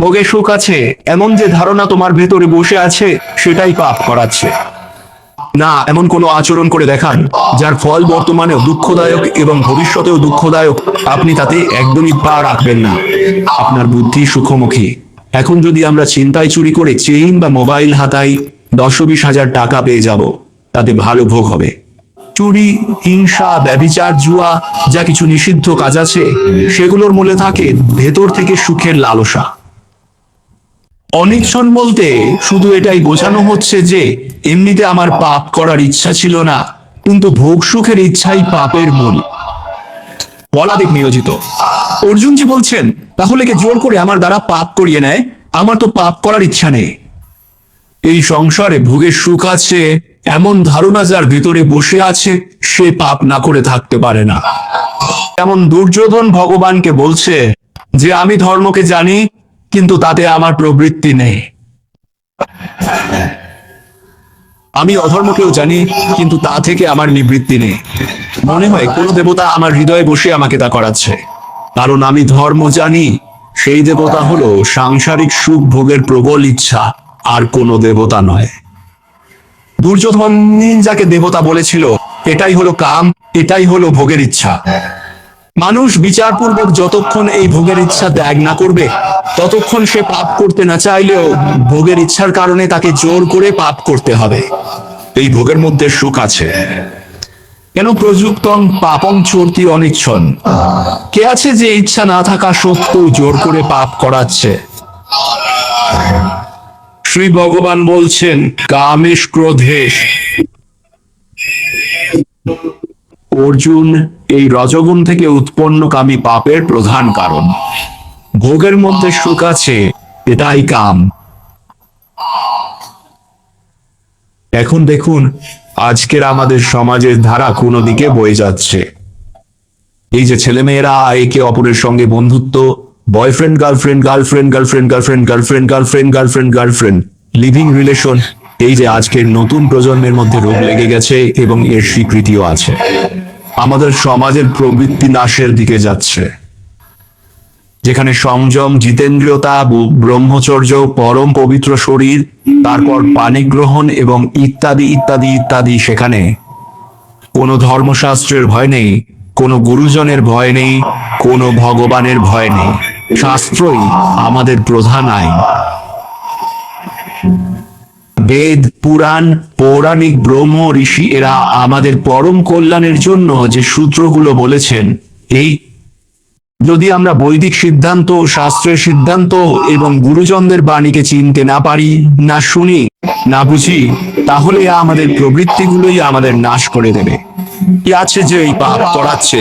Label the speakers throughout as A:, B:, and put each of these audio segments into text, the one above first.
A: ভোগে সুখ আছে, এমন যে ধারণা তোমার ভেতরে বসে আছে, সেটাই পাপ করাচ্ছে। না, এমন কোনো আচরণ করে দেখান, যার ফল বর্তমানেও দুঃখদায়ক এবং ভবিষ্যতেও দুঃখদায়ক। আপনি তাতে একদমই পা রাখবেন না। আপনার বুদ্ধি সুখমুখী। এখন যদি আমরা চিন্তায় চুরি করে চেইন বা মোবাইল হাতাই দশ বিশ হাজার টাকা পেয়ে যাব, তাতে ভালো ভোগ হবে। চুরি, হিংসা, ব্যভিচার, জুয়া, যা কিছু নিষিদ্ধ কাজ আছে, সেগুলোর মূলে থাকে ভেতর থেকে সুখের লালসা। অনিচ্ছন বলতে শুধু এটাই বোঝানো হচ্ছে যে এমনিতে আমার পাপ করার ইচ্ছা ছিল না, কিন্তু ভোগ সুখের ইচ্ছাই পাপের মূল। বলাদিক নিয়োজিত। অর্জুনজি বলছেন, তাহলে কে জোর করে আমার দ্বারা পাপ করিয়ে নেয়, আমার তো পাপ করার ইচ্ছা নেই। এই সংসারে ভোগের সুখ আছে, এমন ধারণা যার ভিতরে বসে আছে, সে পাপ না করে থাকতে পারে না। এমন দুর্যোধন ভগবানকে বলছে যে, আমি ধর্মকে জানি কিন্তু তাতে আমার প্রবৃত্তি নেই। আমি অধর্মকেও জানি, কিন্তু তা থেকে আমার নিবৃত্তি নেই। মনে হয় কোনো দেবতা আমার হৃদয়ে বসে আমাকে তা করাচ্ছে। কারণ আমি ধর্ম জানি, সেই দেবতা হলো সাংসারিক সুখ ভোগের প্রবল ইচ্ছা, আর কোনো দেবতা নয়। দুর্যোধন যাকে দেবতা বলেছিল, এটাই হলো কাম, এটাই হলো ভোগের ইচ্ছা। মানুষ বিচারপূর্বক যতক্ষণ এই ভোগের ইচ্ছা ত্যাগ না করবে ততক্ষণ সে পাপ করতে না চাইলেও ভোগের ইচ্ছার কারণে তাকে জোর করে পাপ করতে হবে। এই ভোগের মধ্যে সুখ আছে। কেন প্রযুক্তং পাপং চর্তি অনিচ্ছন? কে আছে যে ইচ্ছা না থাকা সত্ত্বেও জোর করে পাপ করাচ্ছে? শ্রী ভগবান বলছেন কামেশ ক্রোধেশ অর্জুন এই রজগুণ থেকে উৎপন্ন কামী পাপের প্রধান কারণ। ভোগের মধ্যে সুখ আছে, এটাই কাম। এখন দেখুন, আজকের আমাদের সমাজের ধারা কোনো দিকে বয়ে যাচ্ছে। এই যে ছেলেমেয়েরা, একে অপরের সঙ্গে বন্ধুত্ব boyfriend girlfriend girlfriend girlfriend girlfriend girlfriend girlfriend girlfriend girlfriend living relation এই যে আজকের নতুন প্রজন্মের মধ্যে রোগ লেগে গেছে এবং এর স্বীকৃতিও আছে। আমাদের সমাজের প্রবৃত্তি নাশের দিকে যাচ্ছে। যেখানে সংযম, জিতেন্দ্রিয়তা ব্রহ্মচর্য, পরম পবিত্র শরীর, তারপর পানি গ্রহণ এবং ইত্যাদি ইত্যাদি ইত্যাদি, সেখানে কোনো ধর্মশাস্ত্রের ভয় নেই, কোনো গুরুজনের ভয় নেই, কোনো ভগবানের ভয় নেই। শাস্ত্রই আমাদের প্রধান আইন। বেদ, পুরাণ, পৌরাণিক ব্রহ্ম, ঋষি এরা আমাদের পরম কল্যাণের জন্য যে সূত্রগুলো বলেছেন। এই যদি আমরা বৈদিক সিদ্ধান্ত, শাস্ত্রের সিদ্ধান্ত এবং গুরুজনদের বাণীকে চিনতে না পারি, না শুনি, না বুঝি, তাহলে আমাদের প্রবৃত্তিগুলোই আমাদের নাশ করে দেবে। কি আছে যে এই পাপ করাচ্ছে?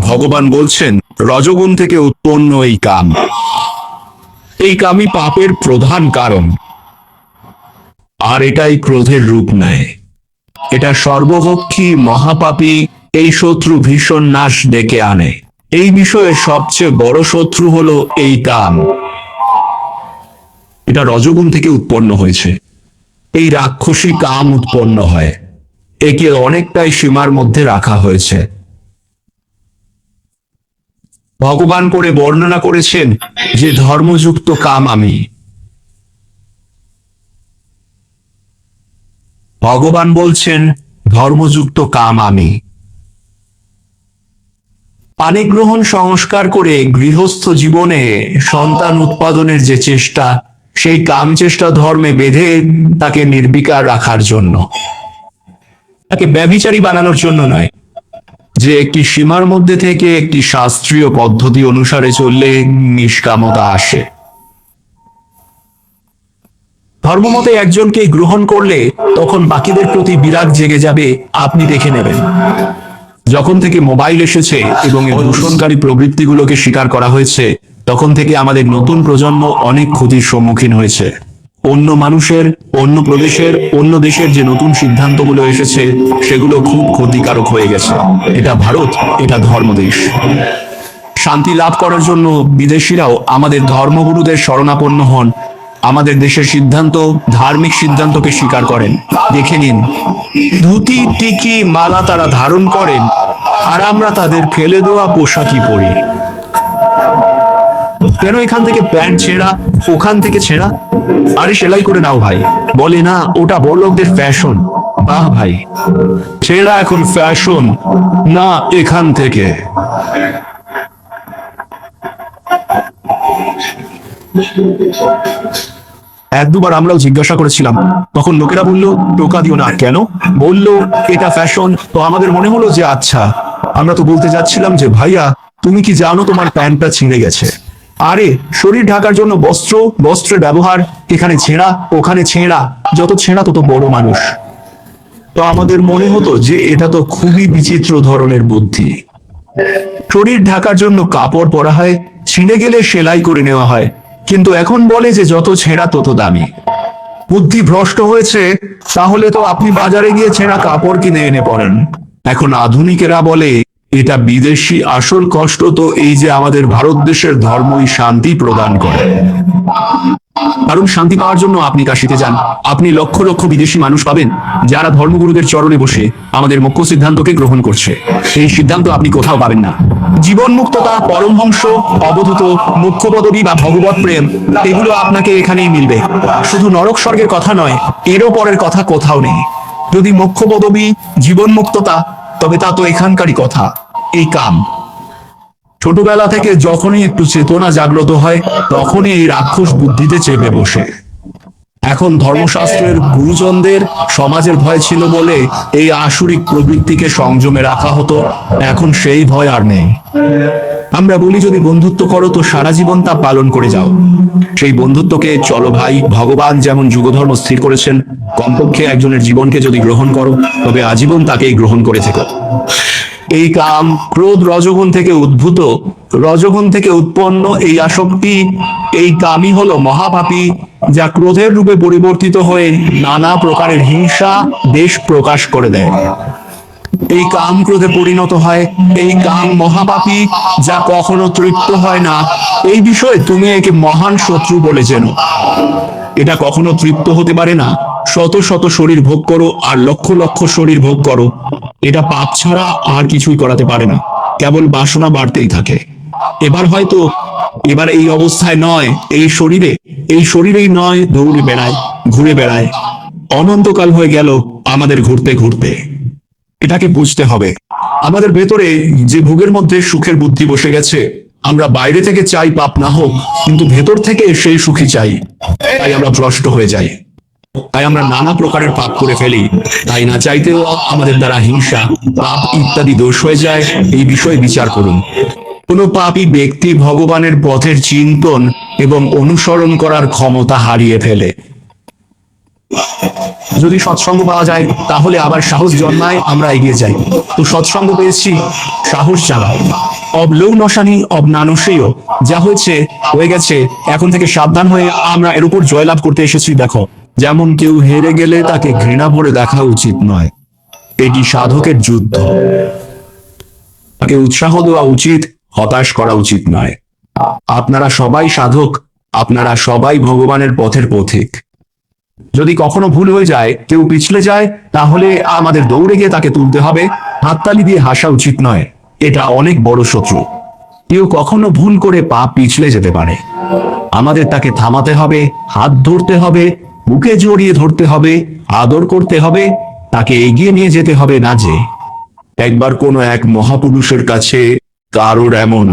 A: ভগবান বলছেন, রজগুণ থেকে উৎপন্ন এই কাম। এই কামই পাপের প্রধান কারণ। আর এটাই ক্রোধের রূপ নেয়। এটা সর্বভক্ষী মহাপাপী এই শত্রু ভীষণ নাশ ডেকে আনে। এই বিষয়ে সবচেয়ে বড় শত্রু হলো এই কাম এটা রজগুণ থেকে উৎপন্ন হয়েছে। এই রাক্ষসী কাম উৎপন্ন হয়। একে অনেকটাই সীমার মধ্যে রাখা হয়েছে। ভগবান করে বর্ণনা করেছেন যে ধর্মযুক্ত কাম আমি। ভগবান বলছেন, ধর্মযুক্ত কাম আমি। পানি গ্রহণ সংস্কার করে গৃহস্থ জীবনে সন্তান উৎপাদনের যে চেষ্টা, সেই কাম চেষ্টা ধর্মে বেঁধে তাকে নির্বিকার রাখার জন্য। তাকে ব্যভিচারী বানানোর জন্য নয়, যে একটি সীমার মধ্যে থেকে একটি শাস্ত্রীয় পদ্ধতি অনুসারে চললে নিষ্কামতা আসে। ধর্মমতে একজনকে গ্রহণ করলে তখন বাকিদের প্রতি বিরাগ জেগে যাবে, আপনি দেখে নেবেন। যখন থেকে মোবাইল এসেছে এবং এর দূষণকারী প্রবৃত্তিগুলোকে স্বীকার করা হয়েছে, তখন থেকে আমাদের নতুন প্রজন্ম অনেক ক্ষতির সম্মুখীন হয়েছে। অন্য মানুষের, অন্য প্রদেশের, অন্য দেশের যে নতুন সিদ্ধান্তগুলো এসেছে, সেগুলো খুব ক্ষতিকারক হয়ে গেছে। এটা ভারত, এটা ধর্মদেশ। শান্তি লাভ করার জন্য বিদেশিরাও আমাদের ধর্মগুরুদের শরণাপন্ন হন। আমাদের দেশের সিদ্ধান্ত, ধার্মিক সিদ্ধান্তকে স্বীকার করেন। দেখে নিন, ধুতি, টিকি, মালা তারা ধারণ করেন, আর আমরা তাদের ফেলে দেওয়া পোশাকই পরি। কেন এখান থেকে প্যান্ট ছেঁড়া? ওখান থেকে ছেঁড়া? আরে সেলাই করে নাও ভাই। বলে, না, ওটা বড় লোকদের ফ্যাশন। বাহ ভাই, ছেঁড়া এখন ফ্যাশন। না, এখান থেকে। এক দুবার আমরাও জিজ্ঞাসা করেছিলাম। তখন লোকেরা বলল, টোকা দিও না। কেন? বলল, এটা ফ্যাশন তো আমাদের মনে হলো যে আচ্ছা। আমরা তো বলতে যাচ্ছিলাম যে, ভাইয়া, তুমি কি জানো তোমার প্যান্টটা ছিঁড়ে গেছে? আরে, শরীর ঢাকার জন্য বস্ত্র, বস্ত্রের ব্যবহার, এখানে ছেঁড়া, ওখানে ছেঁড়া, যত ছেঁড়া তত বড় মানুষ। তো আমাদের মনে হতো যে, এটা তো খুবই বিচিত্র ধরনের বুদ্ধি। শরীর ঢাকার জন্য কাপড় পরা হয়, ছিঁড়ে গেলে সেলাই করে নেওয়া হয়। কিন্তু এখন বলে যে যত ছেঁড়া তত দামি। বুদ্ধি ভ্রষ্ট হয়েছে, তাহলে তো আপনি বাজারে গিয়ে ছেঁড়া কাপড় কিনে এনে পড়েন এখন আধুনিকেরা বলে এটা বিদেশি আসল কষ্ট তো এই যে আমাদের ভারত দেশের ধর্মই শান্তি প্রদান করে। কারণ শান্তি পাওয়ার জন্য আপনি কাশিতে যান। আপনি লক্ষ লক্ষ বিদেশি মানুষ পাবেন যারা ধর্মগুরুদের চরণে বসে আমাদের মুখ্য সিদ্ধান্তকে গ্রহণ করছে। এই সিদ্ধান্ত আপনি কোথাও পাবেন না। জীবন মুক্ততা পরমহংস, অবধূত, মুখ্য পদবী বা ভগবত প্রেম, এগুলো আপনাকে এখানেই মিলবে। শুধু নরক স্বর্গের কথা নয়, এরও পরের কথা কোথাও নেই। যদি মুখ্য পদবী জীবন মুক্ততা তবে তা তো এখানকারই কথা। এই কাম। ছোটবেলা থেকে যখনই একটু চেতনা জাগ্রত হয়, তখনই এই রাক্ষস বুদ্ধিতে চেপে বসে। এখন ধর্মশাস্ত্রের গুরুজনদের সমাজের ভয় ছিল বলে এই আসুরিক প্রবৃত্তিকে সংযমে রাখা হতো। এখন সেই ভয় আর নেই। আমরা বলি, যদি বন্ধুত্ব করো তো সারা জীবন তা পালন করে যাও। সেই বন্ধুত্বকে চলো ভাই, ভগবান যেমন যুগধর্ম স্থির করেছেন, কমপক্ষে একজনের জীবনকে যদি গ্রহণ করো, তবে আজীবন তাকেই গ্রহণ করে থেকো। এই কাম ক্রোধ রজগুণ থেকে উদ্ভূত, রজগুণ থেকে উৎপন্ন এই আসক্তি, এই কামই হলো মহাপাপী, যা ক্রোধের রূপে পরিবর্তিত হয়ে নানা প্রকারের হিংসা দেশ প্রকাশ করে দেয়। এই কাম ক্রোধে পরিণত হয়, এই কাম মহাপাপী, যা কখনো তৃপ্ত হয় না। এই বিষয়ে তুমি একে মহান শত্রু বলে জেনো এটা কখনো তৃপ্ত হতে পারে না। শত শত শরীর ভোগ করো আর লক্ষ লক্ষ শরীর ভোগ করো। এটা পাপ ছাড়া আর কিছুই করাতে পারে না। কেবল বাসনা বাড়তেই থাকে। এবার হয়তো এবার এই অবস্থায় নয়, এই শরীরে, এই শরীরেই নয়, দৌড়ে বেড়ায়, ঘুরে বেড়ায়। অনন্তকাল হয়ে গেল আমাদের ঘুরতে ঘুরতে। এটাকে বুঝতে হবে। আমাদের ভেতরে যে ভোগের মধ্যে সুখের বুদ্ধি বসে গেছে, আমরা বাইরে থেকে চাই পাপ না হোক, কিন্তু ভেতর থেকে সেই সুখী চাই। তাই আমরা ভ্রষ্ট হয়ে যাই। তাই আমরা নানা প্রকারের পাপ করে ফেলি। তাই না চাইতেও আমাদের দ্বারা হিংসা, পাপ ইত্যাদি দোষ হয়ে যায়, এই বিষয়ে বিচার করুন। কোন পাপী ব্যক্তি ভগবানের পথের চিন্তন এবং অনুসরণ করার ক্ষমতা হারিয়ে ফেলে। যদি সৎসঙ্গ পাওয়া যায়, তাহলে আবার সাহস জন্মায়, আমরা এগিয়ে যাই। তো সৎসঙ্গ পেয়েছি, সাহস জাগায় অব লৌ নশানি, অব নানসেও যা হয়েছে, হয়ে গেছে, এখন থেকে সাবধান হয়ে আমরা এর উপর জয়লাভ করতে এসেছি, দেখো। যেমন কেউ হেরে গেলে তাকে ঘৃণা ভরে দেখা উচিত নয়। এটি সাধকের যুদ্ধ। তাকে উৎসাহ দেওয়া উচিত, হতাশ করা উচিত নয়। আপনারা সবাই সাধক, আপনারা সবাই ভগবানের পথের পথিক। যদি কখনো ভুল হয়ে যায়, কেউ পিছলে যায়, তাহলে আমাদের দৌড়ে গিয়ে তাকে তুলতে হবে। হাততালি দিয়ে হাসা উচিত নয়। এটা অনেক বড় শত্রু। কেউ কখনো ভুল করে পা পিছলে যেতে পারে। আমাদের তাকে থামাতে হবে, হাত ধরতে হবে বুকে জড়িয়ে ধরতে হবে, আদর করতে হবে, তাকে এগিয়ে নিয়ে যেতে হবে না যে। একবার কোনো এক মহাপুরুষের কাছে কারোর এমন